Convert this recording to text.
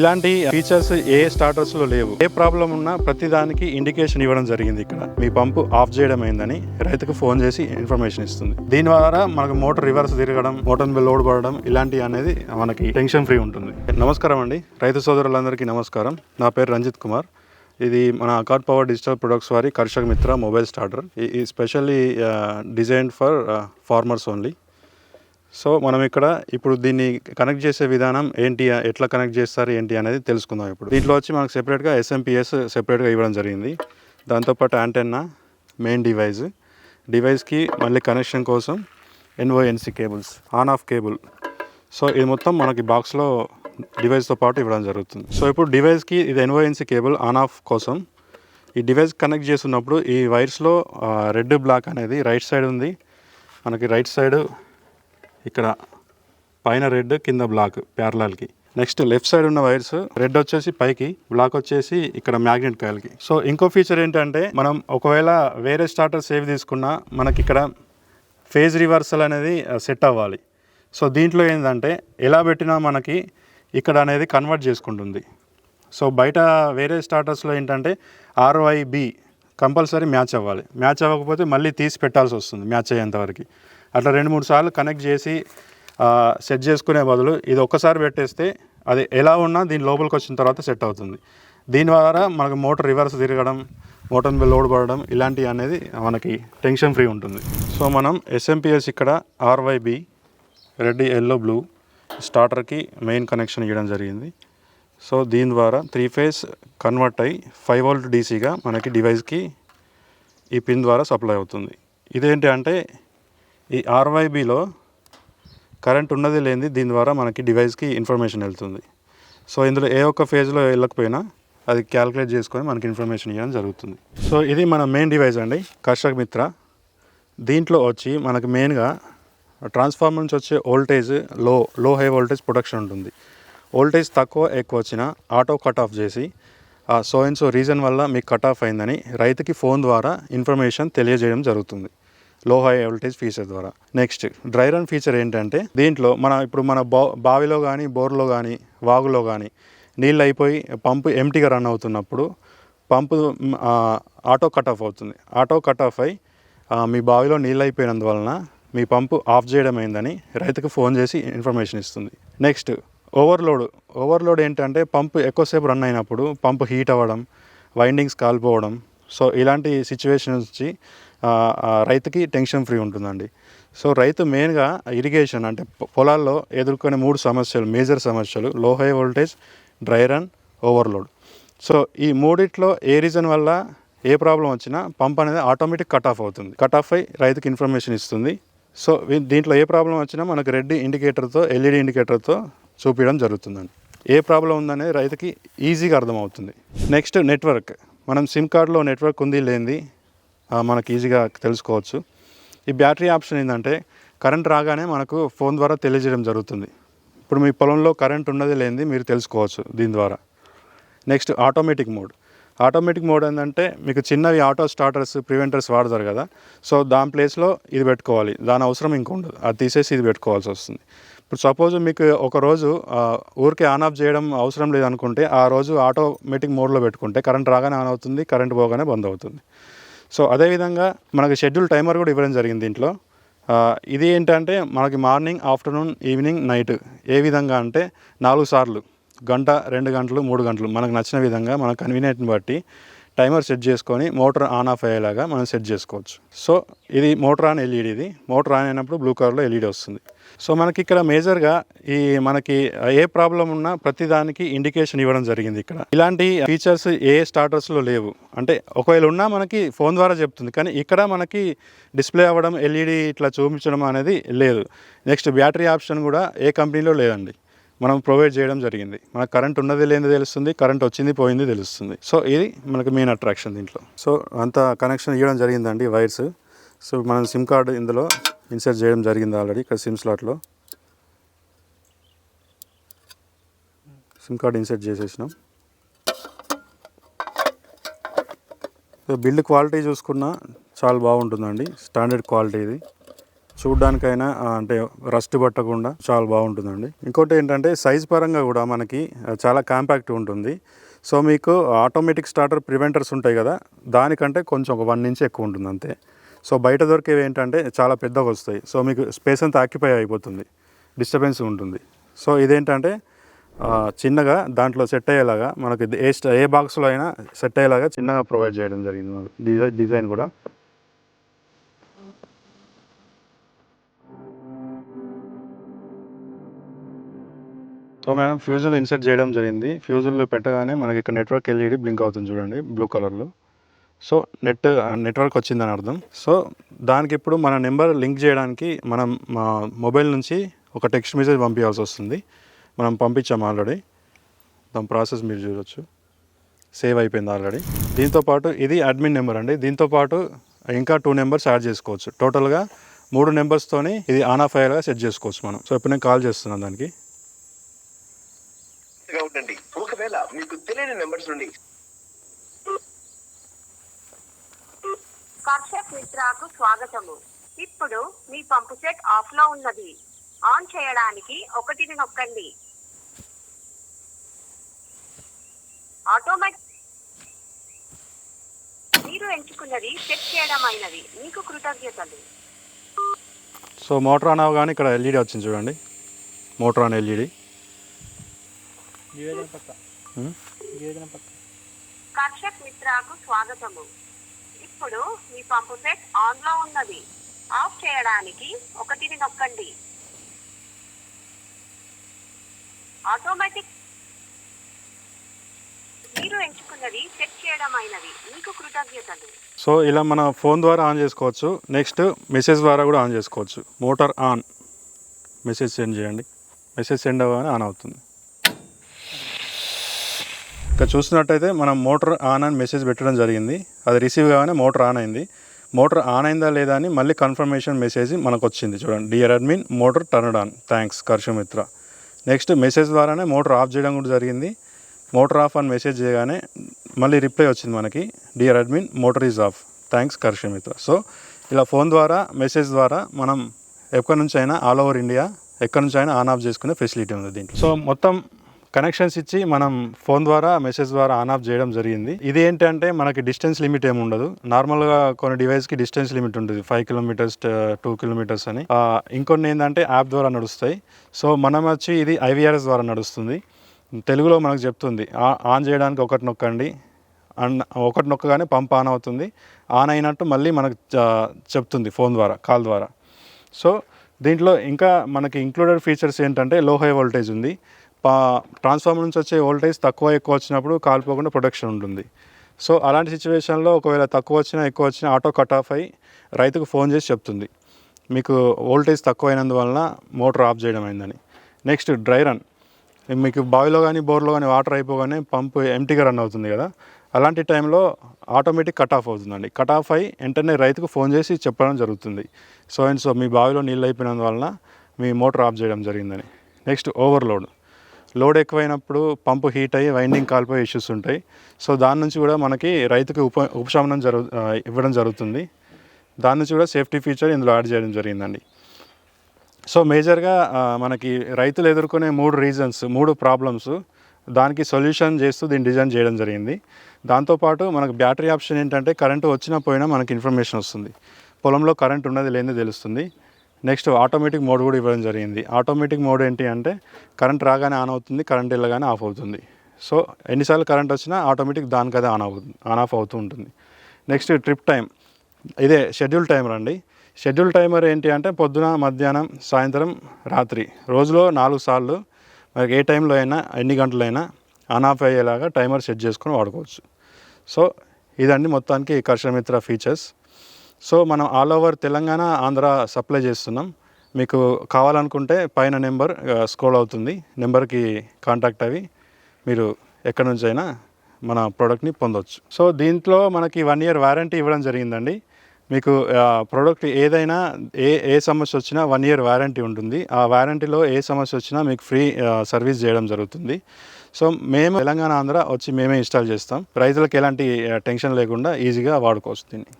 ఇలాంటి ఫీచర్స్ ఏ స్టార్టర్స్లో లేవు. ఏ ప్రాబ్లం ఉన్నా ప్రతి దానికి ఇండికేషన్ ఇవ్వడం జరిగింది ఇక్కడ. మీ పంపు ఆఫ్ చేయడం అయిందని రైతుకు ఫోన్ చేసి ఇన్ఫర్మేషన్ ఇస్తుంది. దీని ద్వారా మనకు మోటార్ రివర్స్ తిరగడం మోటార్ మీద లోడ్ పడడం ఇలాంటి అనేది మనకి టెన్షన్ ఫ్రీ ఉంటుంది. నమస్కారం అండి. రైతు సోదరులందరికీ నమస్కారం. నా పేరు రంజిత్ కుమార్. ఇది మన అకాట్ పవర్ డిజిటల్ ప్రొడక్ట్స్ వారి కర్షక్ మిత్ర మొబైల్ స్టార్టర్ ఈ specially design for farmers only so మనం ఇక్కడ ఇప్పుడు దీన్ని కనెక్ట్ చేసే విధానం ఏంటి ఎట్లా కనెక్ట్ చేస్తారు ఏంటి అనేది తెలుసుకుందాం ఇప్పుడు. దీంట్లో వచ్చి మనకు సెపరేట్గా ఎస్ఎంపిఎస్ సెపరేట్గా ఇవ్వడం జరిగింది. దాంతోపాటు యాంటెన్నా మెయిన్ డివైస్ డివైస్కి మళ్ళీ కనెక్షన్ కోసం NO NC cables on off cable so ఇది మొత్తం మనకి బాక్స్లో డివైస్తో పాటు ఇవ్వడం జరుగుతుంది. సో ఇప్పుడు డివైస్కి ఇది ఎన్ఓఎన్సి కేబుల్ ఆన్ ఆఫ్ కోసం. ఈ డివైస్ కనెక్ట్ చేస్తున్నప్పుడు ఈ వైర్స్లో రెడ్ బ్లాక్ అనేది రైట్ సైడ్ ఉంది. మనకి రైట్ సైడ్ ఇక్కడ పైన రెడ్ కింద బ్లాక్ ప్యారలాల్కి. నెక్స్ట్ లెఫ్ట్ సైడ్ ఉన్న వైర్స్ రెడ్ వచ్చేసి పైకి బ్లాక్ వచ్చేసి ఇక్కడ మ్యాగ్నెట్ కాయలకి. సో ఇంకో ఫీచర్ ఏంటంటే మనం ఒకవేళ వేరే స్టార్టర్ సేవ్ తీసుకున్నా మనకి ఇక్కడ ఫేజ్ రివర్సల్ అనేది సెట్ అవ్వాలి. సో దీంట్లో ఏంటంటే ఎలా పెట్టినా మనకి ఇక్కడ అనేది కన్వర్ట్ చేసుకుంటుంది. సో బయట వేరే స్టార్టర్స్లో ఏంటంటే ఆర్వైబి కంపల్సరీ మ్యాచ్ అవ్వాలి. మ్యాచ్ అవ్వకపోతే మళ్ళీ తీసి పెట్టాల్సి వస్తుంది మ్యాచ్ అయ్యేంతవరకు అట్లా రెండు మూడు సార్లు కనెక్ట్ చేసి సెట్ చేసుకునే బదులు ఇది ఒక్కసారి పెట్టేస్తే అది ఎలా ఉన్నా దీని లోపలికి వచ్చిన తర్వాత సెట్ అవుతుంది. దీని ద్వారా మనకు మోటార్ రివర్స్ తిరగడం మోటార్ మీద లోడ్ పడడం ఇలాంటివి అనేది మనకి టెన్షన్ ఫ్రీ ఉంటుంది. సో మనం ఎస్ఎంపిఎస్ ఇక్కడ ఆర్వైబి రెడ్ ఎల్లో బ్లూ స్టార్టర్కి మెయిన్ కనెక్షన్ ఇవ్వడం జరిగింది. సో దీని ద్వారా త్రీ ఫేస్ కన్వర్ట్ అయ్యి ఫైవ్ వోల్ట్ డీసీగా మనకి డివైస్కి ఈ పిన్ ద్వారా సప్లై అవుతుంది. ఇదేంటి అంటే ఈ ఆర్వైబిలో కరెంట్ ఉన్నది లేనిది దీని ద్వారా మనకి డివైస్కి ఇన్ఫర్మేషన్ వెళ్తుంది. సో ఇందులో ఏ ఒక్క ఫేజ్లో వెళ్ళకపోయినా అది క్యాలిక్యులేట్ చేసుకొని మనకి ఇన్ఫర్మేషన్ ఇవ్వడం జరుగుతుంది. సో ఇది మన మెయిన్ డివైస్ అండి కర్షక్ మిత్ర. దీంట్లో వచ్చి మనకి మెయిన్గా ట్రాన్స్ఫార్మర్ నుంచి వచ్చే వోల్టేజ్లో లో హై వోల్టేజ్ ప్రొడక్షన్ ఉంటుంది. వోల్టేజ్ తక్కువ ఎక్కువ వచ్చినా ఆటో కట్ ఆఫ్ చేసి ఆ సో అండ్ సో రీజన్ వల్ల మీకు కట్ ఆఫ్ అయిందని రైతుకి ఫోన్ ద్వారా ఇన్ఫర్మేషన్ తెలియజేయడం జరుగుతుంది. లో హై వోల్టేజ్ ఫీచర్ ద్వారా. నెక్స్ట్ డ్రై రన్ ఫీచర్ ఏంటంటే దీంట్లో మన ఇప్పుడు మన బా బావిలో కానీ బోర్లో కానీ వాగులో కానీ నీళ్ళు అయిపోయి పంపు ఎంటీగా రన్ అవుతున్నప్పుడు పంపు ఆటో కట్ ఆఫ్ అవుతుంది. ఆటో కట్ ఆఫ్ అయి మీ బావిలో నీళ్ళు అయిపోయినందువలన మీ పంపు ఆఫ్ చేయడం అయిందని రైతుకు ఫోన్ చేసి ఇన్ఫర్మేషన్ ఇస్తుంది. నెక్స్ట్ ఓవర్లోడ్ ఓవర్లోడ్ ఏంటంటే పంపు ఎక్కువసేపు రన్ అయినప్పుడు పంపు హీట్ అవ్వడం వైండింగ్స్ కాలిపోవడం. సో ఇలాంటి సిచ్యువేషన్ నుంచి రైతుకి టెన్షన్ ఫ్రీ ఉంటుందండి. సో రైతు మెయిన్గా ఇరిగేషన్ అంటే పొలాల్లో ఎదుర్కొనే మూడు సమస్యలు మేజర్ సమస్యలు low high voltage dry run overload. So ఈ మూడిట్లో ఏ రీజన్ వల్ల ఏ ప్రాబ్లం వచ్చినా పంప్ అనేది ఆటోమేటిక్ కట్ ఆఫ్ అవుతుంది. కట్ ఆఫ్ అయి రైతుకి ఇన్ఫర్మేషన్ ఇస్తుంది. సో దీంట్లో ఏ ప్రాబ్లం వచ్చినా మనకు రెడ్ ఇండికేటర్తో ఎల్ఈడి ఇండికేటర్తో చూపించడం జరుగుతుందండి. ఏ ప్రాబ్లం ఉందనేది రైతుకి ఈజీగా అర్థమవుతుంది. Next network. మనం సిమ్ కార్డులో నెట్వర్క్ ఉంది లేనిది మనకు ఈజీగా తెలుసుకోవచ్చు. ఈ బ్యాటరీ ఆప్షన్ ఏంటంటే కరెంట్ రాగానే మనకు ఫోన్ ద్వారా తెలియజేయడం జరుగుతుంది. ఇప్పుడు మీ పొలంలో కరెంట్ ఉన్నది లేనిది మీరు తెలుసుకోవచ్చు దీని ద్వారా. Next automatic mode. Automatic mode ఏంటంటే మీకు చిన్నవి ఆటో స్టార్టర్స్ ప్రివెంటర్స్ వాడతారు కదా. సో దాని ప్లేస్లో ఇది పెట్టుకోవాలి. దాని అవసరం ఇంక ఉండదు. అది తీసేసి ఇది పెట్టుకోవాల్సి వస్తుంది. ఇప్పుడు సపోజ్ మీకు ఒక రోజు ఊరికే ఆన్ ఆఫ్ చేయడం అవసరం లేదనుకుంటే ఆ రోజు ఆటోమేటిక్ మోడ్లో పెట్టుకుంటే కరెంట్ రాగానే ఆన్ అవుతుంది కరెంట్ పోగానే బంద్ అవుతుంది. సో అదేవిధంగా మనకి షెడ్యూల్ టైమర్ కూడా ఇవ్వడం జరిగింది దీంట్లో. ఇది ఏంటంటే మనకి మార్నింగ్ ఆఫ్టర్నూన్ ఈవినింగ్ నైట్ ఏ విధంగా అంటే నాలుగు సార్లు గంట రెండు గంటలు మూడు గంటలు మనకు నచ్చిన విధంగా మన కన్వీనియంట్ని బట్టి టైమర్ సెట్ చేసుకొని మోటార్ ఆన్ ఆఫ్ అయ్యేలాగా మనం సెట్ చేసుకోవచ్చు. సో ఇది మోటార్ ఆన్ ఎల్ఈడి ఇది. మోటార్ ఆన్ అయినప్పుడు బ్లూ కలర్లో ఎల్ఈడి వస్తుంది. సో మనకి ఇక్కడ మేజర్గా ఈ మనకి ఏ ప్రాబ్లం ఉన్నా ప్రతిదానికి ఇండికేషన్ ఇవ్వడం జరిగింది ఇక్కడ. ఇలాంటి ఫీచర్స్ ఏ స్టార్టర్స్లో లేవు. అంటే ఒకవేళ ఉన్నా మనకి ఫోన్ ద్వారా చెప్తుంది. కానీ ఇక్కడ మనకి డిస్ప్లే అవ్వడం ఎల్ఈడి ఇట్లా చూపించడం అనేది లేదు. నెక్స్ట్ బ్యాటరీ ఆప్షన్ కూడా ఏ కంపెనీలో లేదండి. మనం ప్రొవైడ్ చేయడం జరిగింది. మనకు కరెంట్ ఉన్నది లేనిది తెలుస్తుంది కరెంట్ వచ్చింది పోయింది తెలుస్తుంది. సో ఇది మనకు మెయిన్ అట్రాక్షన్ దీంట్లో. సో అంత కనెక్షన్ ఇవ్వడం జరిగిందండి వైర్స్. సో మనం సిమ్ కార్డు ఇందులో ఇన్సర్ట్ చేయడం జరిగింది ఆల్రెడీ ఇక్కడ సిమ్ స్లాట్లో సిమ్ కార్డు ఇన్సర్ట్ చేసేసినాం. సో బిల్డ్ క్వాలిటీ చూసుకున్నా చాలా బాగుంటుందండి స్టాండర్డ్ క్వాలిటీ ఇది. చూడడానికైనా అంటే రస్ట్ పట్టకుండా చాలా బాగుంటుందండి. ఇంకోటి ఏంటంటే సైజ్ పరంగా కూడా మనకి చాలా కాంపాక్ట్ ఉంటుంది. సో మీకు ఆటోమేటిక్ స్టార్టర్ ప్రివెంటర్స్ ఉంటాయి కదా దానికంటే కొంచెం ఒక వన్ ఇంచ్ ఎక్కువ ఉంటుంది అంతే. సో బయట దొరికేవి ఏంటంటే చాలా పెద్దగా వస్తాయి. సో మీకు స్పేస్ అంతా ఆక్యుపై అయిపోతుంది. డిస్టర్బెన్స్ ఉంటుంది. సో ఇదేంటంటే చిన్నగా దాంట్లో సెట్ అయ్యేలాగా మనకి ఏ ఏ బాక్స్లో అయినా సెట్ అయ్యేలాగా చిన్నగా ప్రొవైడ్ చేయడం జరిగింది. డిజైన్ కూడా. సో మేడం ఫ్యూజులు ఇన్సర్ట్ చేయడం జరిగింది. ఫ్యూజులు పెట్టగానే మనకి ఇక్కడ నెట్వర్క్ ఎల్ఈడి బ్లింక్ అవుతుంది చూడండి బ్లూ కలర్లో సో నెట్ నెట్వర్క్ వచ్చిందని అర్థం. సో దానికి ఇప్పుడు మన నెంబర్ లింక్ చేయడానికి మనం మా మొబైల్ నుంచి ఒక టెక్స్ట్ మెసేజ్ పంపించాల్సి వస్తుంది. మనం పంపించాం ఆల్రెడీ దాని ప్రాసెస్ మీరు చూడొచ్చు. సేవ్ అయిపోయింది ఆల్రెడీ దీంతోపాటు ఇది అడ్మిన్ నెంబర్ అండి. దీంతోపాటు ఇంకా టూ నెంబర్స్ యాడ్ చేసుకోవచ్చు. టోటల్గా మూడు నెంబర్స్తోని ఇది ఆన్ ఆఫ్ అయ్యేలాగా సెట్ చేసుకోవచ్చు మనం. సో ఇప్పుడు నేను కాల్ చేస్తున్నాను దానికి. ఉండండి ఒకవేళ మీకు తెలియని నెంబర్స్ నుండి కర్షక్ మిత్రాకు స్వాగతము. ఇప్పుడు మీ పంపు సెట్ ఆఫ్లో ఉన్నది. ఆన్ చేయడానికి ఒకటిని నొక్కండి. ఆటోమేటిక్ మీరు ఎంచుకున్నది సెట్ చేయడం అయినది మీకు కృతజ్ఞతలు. సో మోటార్ ఆన్ అవ్వగానే ఇక్కడ ఎల్ఈడి వచ్చింది చూడండి. Motor on LED. కర్షక్ మిత్రాకు స్వాగతము. ఇప్పుడు మీ పంపు సెట్ ఆన్లో ఉన్నది. ఆఫ్ చేయడానికి ఒకటిని నొక్కండి. ఆటోమేటిక్ మీరు ఎంచుకున్నది సెట్ చేయడం అయినది మీకు కృతజ్ఞతలు. సో ఇలా మన ఫోన్ ద్వారా ఆన్ చేసుకోవచ్చు. నెక్స్ట్ మెసేజ్ ద్వారా కూడా ఆన్ చేసుకోవచ్చు. Motor on. మెసేజ్ సెండ్ చేయండి. మెసేజ్ సెండ్ అవ్వగానే ఆన్ అవుతుంది. ఇక్కడ చూసినట్టయితే మనం మోటార్ ఆన్ అని మెసేజ్ పెట్టడం జరిగింది. అది రిసీవ్ కాగానే మోటార్ ఆన్ అయింది. మోటార్ ఆన్ అయిందా లేదా అని మళ్ళీ కన్ఫర్మేషన్ మెసేజ్ మనకు వచ్చింది చూడండి. Dear admin motor turn on thanks Karshamitra next message ద్వారానే మోటార్ ఆఫ్ చేయడం కూడా జరిగింది. మోటార్ ఆఫ్ అని మెసేజ్ చేయగానే మళ్ళీ రిప్లై వచ్చింది మనకి. Dear admin motor is off thanks Karshamitra so ఇలా ఫోన్ ద్వారా మెసేజ్ ద్వారా మనం ఎక్కడి నుంచి అయినా ఆల్ ఓవర్ ఇండియా ఎక్కడి నుంచి అయినా ఆన్ ఆఫ్ చేసుకునే ఫెసిలిటీ ఉంది దీంట్లో. సో మొత్తం కనెక్షన్స్ ఇచ్చి మనం ఫోన్ ద్వారా మెసేజ్ ద్వారా ఆన్ ఆఫ్ చేయడం జరిగింది. ఇది ఏంటంటే మనకి డిస్టెన్స్ లిమిట్ ఏమి ఉండదు. నార్మల్గా కొన్ని డివైస్కి డిస్టెన్స్ లిమిట్ ఉంటుంది. ఫైవ్ కిలోమీటర్స్ టూ కిలోమీటర్స్ అని. ఇంకొన్ని ఏంటంటే యాప్ ద్వారా నడుస్తాయి. సో మనం వచ్చి ఇది ఐవీఆర్ఎస్ ద్వారా నడుస్తుంది. తెలుగులో మనకు చెప్తుంది ఆ- ఆన్ చేయడానికి ఒకటి నొక్కండి. అండ్ ఒకటి నొక్కగానే పంప్ ఆన్ అవుతుంది. ఆన్ అయినట్టు మళ్ళీ మనకు చెప్తుంది ఫోన్ ద్వారా కాల్ ద్వారా. సో దీంట్లో ఇంకా మనకి ఇంక్లూడెడ్ ఫీచర్స్ ఏంటంటే లో హై వోల్టేజ్ ఉంది. ట్రాన్స్ఫార్మర్ నుంచి వచ్చే వోల్టేజ్ తక్కువ ఎక్కువ వచ్చినప్పుడు కాలిపోకుండా ప్రొటెక్షన్ ఉంటుంది. సో అలాంటి సిచ్యువేషన్లో ఒకవేళ తక్కువ వచ్చినా ఎక్కువ వచ్చినా ఆటో కట్ ఆఫ్ అయ్యి రైతుకు ఫోన్ చేసి చెప్తుంది. మీకు వోల్టేజ్ తక్కువ అయినందువలన మోటార్ ఆఫ్ చేయడం అయిందని. Next dry run. మీకు బావిలో కానీ బోర్లో కానీ వాటర్ అయిపోగానే పంపు ఎంటీగా రన్ అవుతుంది కదా. అలాంటి టైంలో ఆటోమేటిక్ కట్ ఆఫ్ అవుతుందండి. కట్ ఆఫ్ అయ్యి వెంటనే రైతుకు ఫోన్ చేసి చెప్పడం జరుగుతుంది. సో అండ్ సో మీ బావిలో నీళ్ళు అయిపోయినందువలన మీ మోటార్ ఆఫ్ చేయడం జరిగిందని. Next overload. లోడ్ ఎక్కువైనప్పుడు పంపు హీట్ అయ్యి వైండింగ్ కాలిపోయే ఇష్యూస్ ఉంటాయి. సో దాని నుంచి కూడా మనకి రైతుకి ఉప ఉపశమనం జరుగు ఇవ్వడం జరుగుతుంది. దాని నుంచి కూడా సేఫ్టీ ఫీచర్ ఇందులో యాడ్ చేయడం జరిగిందండి. సో మేజర్గా మనకి రైతులు ఎదుర్కొనే మూడు రీజన్స్ మూడు ప్రాబ్లమ్స్ దానికి సొల్యూషన్ చేస్తూ దీన్ని డిజైన్ చేయడం జరిగింది. దాంతోపాటు మనకు బ్యాటరీ ఆప్షన్ ఏంటంటే కరెంటు వచ్చినా పోయినా మనకి ఇన్ఫర్మేషన్ వస్తుంది. పొలంలో కరెంట్ ఉన్నది లేనిది తెలుస్తుంది. నెక్స్ట్ ఆటోమేటిక్ మోడ్ కూడా ఇవ్వడం జరిగింది. ఆటోమేటిక్ మోడ్ ఏంటి అంటే కరెంట్ రాగానే ఆన్ అవుతుంది కరెంట్ వెళ్ళగానే ఆఫ్ అవుతుంది. సో ఎన్నిసార్లు కరెంట్ వచ్చినా ఆటోమేటిక్ దానికదే ఆన్ అవుతుంది ఆన్ ఆఫ్ అవుతూ ఉంటుంది. నెక్స్ట్ ట్రిప్ టైం ఇదే షెడ్యూల్ టైమర్ అండి. షెడ్యూల్ టైమర్ ఏంటి అంటే పొద్దున మధ్యాహ్నం సాయంత్రం రాత్రి. రోజులో నాలుగు సార్లు మనకి ఏ టైంలో అయినా ఎన్ని గంటలైనా ఆన్ ఆఫ్ అయ్యేలాగా టైమర్ సెట్ చేసుకొని వాడుకోవచ్చు. సో ఇదండి మొత్తానికి కర్షమిత్ర ఫీచర్స్. సో మనం all over Telangana Andhra supply చేస్తున్నాం. మీకు కావాలనుకుంటే పైన నెంబర్ స్క్రోల్ అవుతుంది. నెంబర్కి కాంటాక్ట్ అవి. మీరు ఎక్కడి నుంచి అయినా మన ప్రోడక్ట్ని పొందవచ్చు సో దీంట్లో మనకి వన్ ఇయర్ వారంటీ ఇవ్వడం జరిగిందండి. మీకు ప్రోడక్ట్ ఏదైనా ఏ ఏ సమస్య వచ్చినా వన్ ఇయర్ వారంటీ ఉంటుంది. ఆ వారంటీలో ఏ సమస్య వచ్చినా మీకు ఫ్రీ సర్వీస్ చేయడం జరుగుతుంది. సో మేము తెలంగాణ ఆంధ్ర వచ్చి మేమే ఇన్స్టాల్ చేస్తాం. రైతులకు ఎలాంటి టెన్షన్ లేకుండా ఈజీగా వాడుకోవచ్చు దీన్ని.